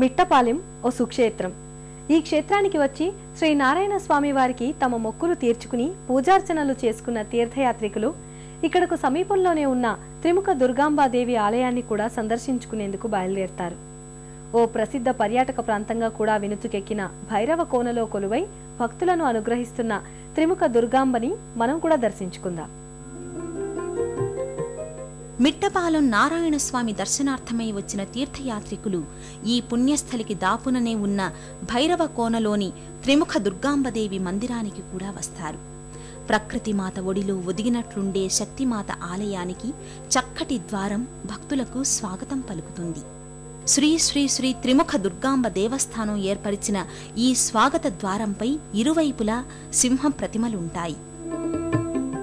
మిట్టపాలెం ఓ సుక్షేత్రం. ఈ క్షేత్రానికి వచ్చి శ్రీ నారాయణ స్వామి వారికి తమ మొక్కులు తీర్చుకుని పూజార్చనలు చేసుకున్న తీర్థయాత్రికులు ఇక్కడకు సమీపంలోనే ఉన్న త్రిముఖ దుర్గాంబాదేవి ఆలయాన్ని కూడా సందర్శించుకునేందుకు బయలుదేరతారు. ఓ ప్రసిద్ధ పర్యాటక ప్రాంతంగా కూడా వినుతుకెక్కిన భైరవ కోనలో కొలువై భక్తులను అనుగ్రహిస్తున్న త్రిముఖ దుర్గాంబని మనం కూడా దర్శించుకుందాం. మిట్టపాలెం నారాయణస్వామి దర్శనార్థమై వచ్చిన తీర్థయాత్రికులు ఈ పుణ్యస్థలికి దాపుననే ఉన్న భైరవ కోనలోని త్రిముఖ దుర్గాంబదేవి మందిరానికి కూడా వస్తారు. ప్రకృతి మాత ఒడిలో ఒదిగినట్లుండే శక్తిమాత ఆలయానికి చక్కటి ద్వారం భక్తులకు స్వాగతం పలుకుతుంది. శ్రీ శ్రీ శ్రీ త్రిముఖ దుర్గాంబ దేవస్థానం ఏర్పరిచిన ఈ స్వాగత ద్వారంపై ఇరువైపులా సింహం ప్రతిమలుంటాయి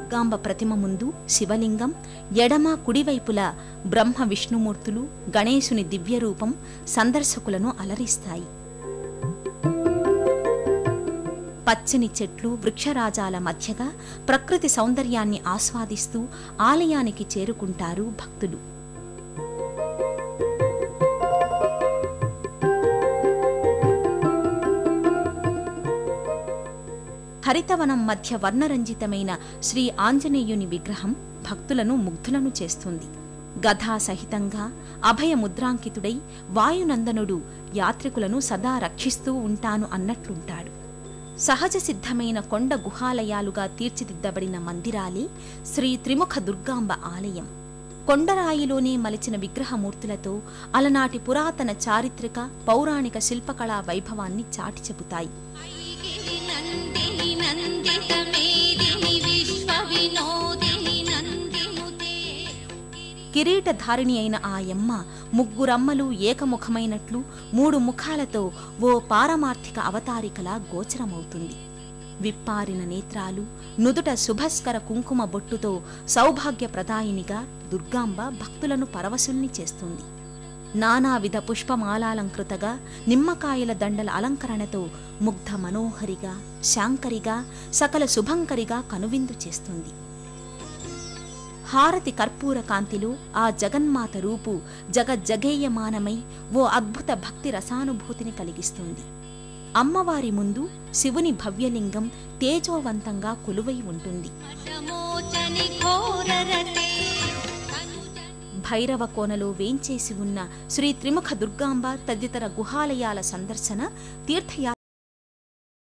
దుర్గాంబ ప్రతిమ ముందు శివలింగం ఎడమ కుడివైపుల బ్రహ్మ విష్ణుమూర్తులు గణేశుని దివ్యరూపం సందర్శకులను అలరిస్తాయి. పచ్చని చెట్లు వృక్షరాజాల మధ్యగా ప్రకృతి సౌందర్యాన్ని ఆస్వాదిస్తూ ఆలయానికి చేరుకుంటారు భక్తులు. హరితవనం మధ్య వర్ణరంజితమైన శ్రీ ఆంజనేయుని విగ్రహం భక్తులను ముగ్ధులను చేస్తుంది. గధా సహితంగా అభయ ముద్రాంకితుడై వాయునందనుడు యాత్రికులను సదా రక్షిస్తూ ఉంటాను అన్నట్లుంటాడు. సహజ సిద్ధమైన కొండ గుహాలయాలుగా తీర్చిదిద్దబడిన మందిరాలే శ్రీ త్రిముఖ దుర్గాంబ ఆలయం. కొండరాయిలోనే మలిచిన విగ్రహమూర్తులతో అలనాటి పురాతన చారిత్రక పౌరాణిక శిల్పకళా వైభవాన్ని చాటి చెబుతాయి. కిరీటధారిణి అయిన ఆ యమ్మ ముగ్గురమ్మలు ఏకముఖమైనట్లు మూడు ముఖాలతో ఓ పారమార్థిక అవతారికలా గోచరమవుతుంది. విప్పారిన నేత్రాలు నుదుట శుభస్కర కుంకుమ బొట్టుతో సౌభాగ్యప్రదాయినిగా దుర్గాంబ భక్తులను పరవశుల్ని చేస్తుంది. నానావిధ పుష్పమాలాలంకృతగా నిమ్మకాయల దండల అలంకరణతో ముగ్ధ మనోహరిగా శాంకరిగా సకల శుభంకరిగా కనువిందు చేస్తుంది. హారతి కర్పూర కాంతిలో ఆ జగన్మాత రూపు జగజ్జగేయమానమై ఓ అద్భుత భక్తి రసానుభూతిని కలిగిస్తుంది. అమ్మవారి ముందు శివుని భవ్యలింగం తేజోవంతంగా కొలువై ఉంటుంది. భైరవ కోనలో వేంచేసి ఉన్న శ్రీ త్రిముఖ దుర్గాంబ తదితర గుహాలయాల సందర్శన తీర్థయాత్ర